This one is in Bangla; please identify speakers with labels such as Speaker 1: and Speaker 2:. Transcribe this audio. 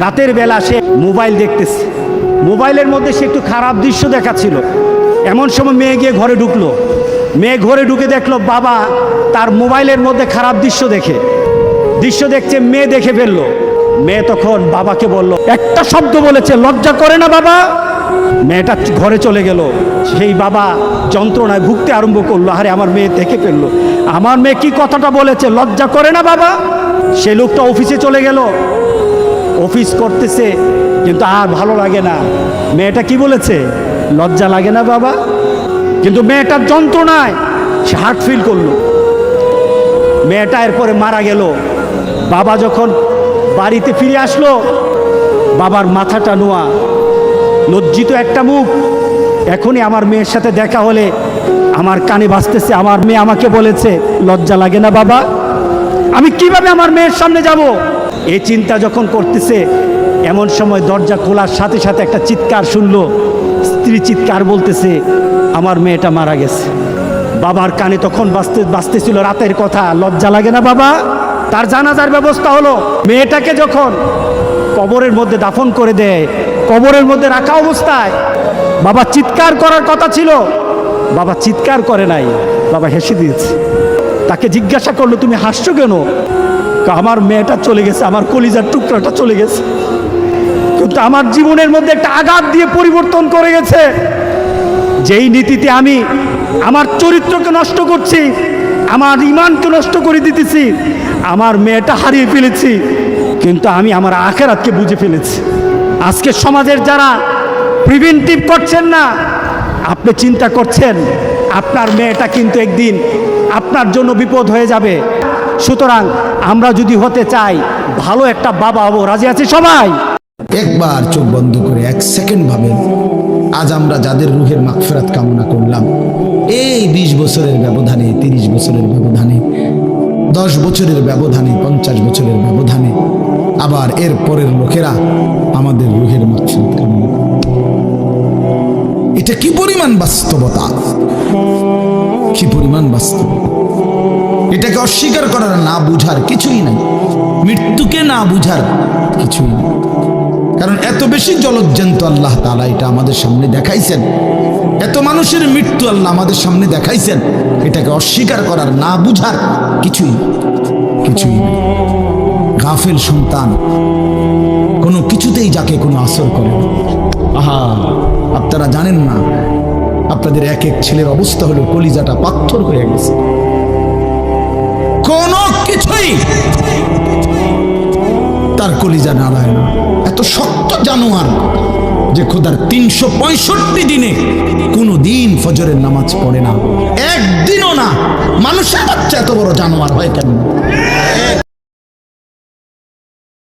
Speaker 1: রাতের বেলা সে মোবাইল দেখতেছে। মোবাইলের মধ্যে সে একটু খারাপ দৃশ্য দেখাচ্ছিল। এমন সময় মেয়ে গিয়ে ঘরে ঢুকলো। মেয়ে ঘরে ঢুকে দেখল, বাবা, তার মোবাইলের মধ্যে খারাপ দৃশ্য দেখে। দৃশ্য দেখছে, মেয়ে দেখে ফেলল। মেয়ে তখন বাবাকে বলল, একটা শব্দ বলেছে, লজ্জা করে না বাবা? মেয়েটা ঘরে চলে গেল। সেই বাবা যন্ত্রণায় ভুগতে আরম্ভ করল, আরে, আমার মেয়ে দেখে ফেলল। আমার মেয়ে কি কথাটা বলেছে, লজ্জা করে না বাবা? সে লোকটা অফিসে চলে গেল। অফিস করতেছে, কিন্তু আর ভালো লাগে না। মেয়েটা কি বলেছে? লজ্জা লাগে না বাবা? কিন্তু মেয়েটার যন্ত্রণায় সে হার্ট ফিল করল। মেয়েটা এরপরে মারা গেল। বাবা যখন বাড়িতে ফিরে আসলো, বাবার মাথাটা নোয়া। লজ্জিত একটা মুখ। এখনই আমার মেয়ের সাথে দেখা হলে আমার কানে বাজতেছে, আমার মেয়ে আমাকে বলেছে, লজ্জা লাগে না বাবা। আমি কীভাবে আমার মেয়ের সামনে যাব? এই চিন্তা যখন করতেছে, এমন সময় দরজা খোলার সাথে সাথে একটা চিৎকার শুনল। স্ত্রী চিৎকার বলতেছে, আমার মেয়েটা মারা গেছে। বাবার কানে তখন বাঁচতে বাঁচতেছিল রাতের কথা। লজ্জা লাগে না বাবা? তার জানাজার ব্যবস্থা হলো, মেয়েটাকে যখন কবরের মধ্যে দাফন করে দেয়, কবরের মধ্যে রাখা অবস্থায়, বাবা চিৎকার করার কথা ছিল। বাবা চিৎকার করে নাই, বাবা হেসে দিয়েছে। তাকে জিজ্ঞাসা করল, তুমি হাসছো কেন? আমার মেয়েটা চলে গেছে, আমার কলিজার টুকরাটা চলে গেছে। কিন্তু আমার জীবনের মধ্যে একটা আঘাত দিয়ে পরিবর্তন করে গেছে। যেই নীতিতে আমি আমার চরিত্রকে নষ্ট করছি, আমার ইমানকে নষ্ট করে দিতেছি, আমার মেয়েটা হারিয়ে ফেলেছি, কিন্তু আমি আমার আখেরাতকে বুঝে ফেলেছি। আজকে সমাজের যারা প্রিভেন্টিভ করছেন না, আপনি চিন্তা করছেন, আপনার মেয়েটা কিন্তু একদিন আপনার জন্য বিপদ হয়ে যাবে। সুতরাং আমরা যদি হতে চাই, ভালো একটা বাবা হব। রাজি আছে সবাই?
Speaker 2: একবার চোখ বন্ধ করে এক সেকেন্ড ভাবেন, আজ আমরা যাদের রুহের মাগফেরাত কামনা করলাম, এই বিশ বছরের ব্যবধানে, তিরিশ বছরের ব্যবধানে, দশ বছরের ব্যবধানে, পঞ্চাশ বছরের ব্যবধানে, আবার এর পরের লোকেরা আমাদের রুহের মাগফেরাত কামনা এটা কি পরিমাণ বাস্তবতা? কি পরিমাণ বাস্তব এটাকে অস্বীকার করার না বুঝার কিছুই নাই। মৃত্যুকে না বুঝার কিছুই নাই। কারণ এত বেশি জলজ্জান্ত আল্লাহ তালা এটা আমাদের সামনে দেখাইছেন। এত মানুষের মৃত্যু আল্লাহ আমাদের সামনে দেখাইছেন। এটাকে অস্বীকার করার না বুঝার কিছুই কিছুই গাফেল সন্তান কোনো কিছুতেই যাকে কোনো আসর করে আহা, আপনারা জানেন না, আপনাদের এক এক ছেলের অবস্থা হলো কলিজাটা পাথর হয়ে গেছে। কোনো কিছুই তার কলিজা নাড়ায় না। এত শক্ত জানোয়ার যে খোদার তিনশো পঁয়ষট্টি দিনে কোনো দিন ফজরের নামাজ পড়ে না। একদিনও না। মানুষের বাচ্চা এত বড় জানোয়ার হয় কেন?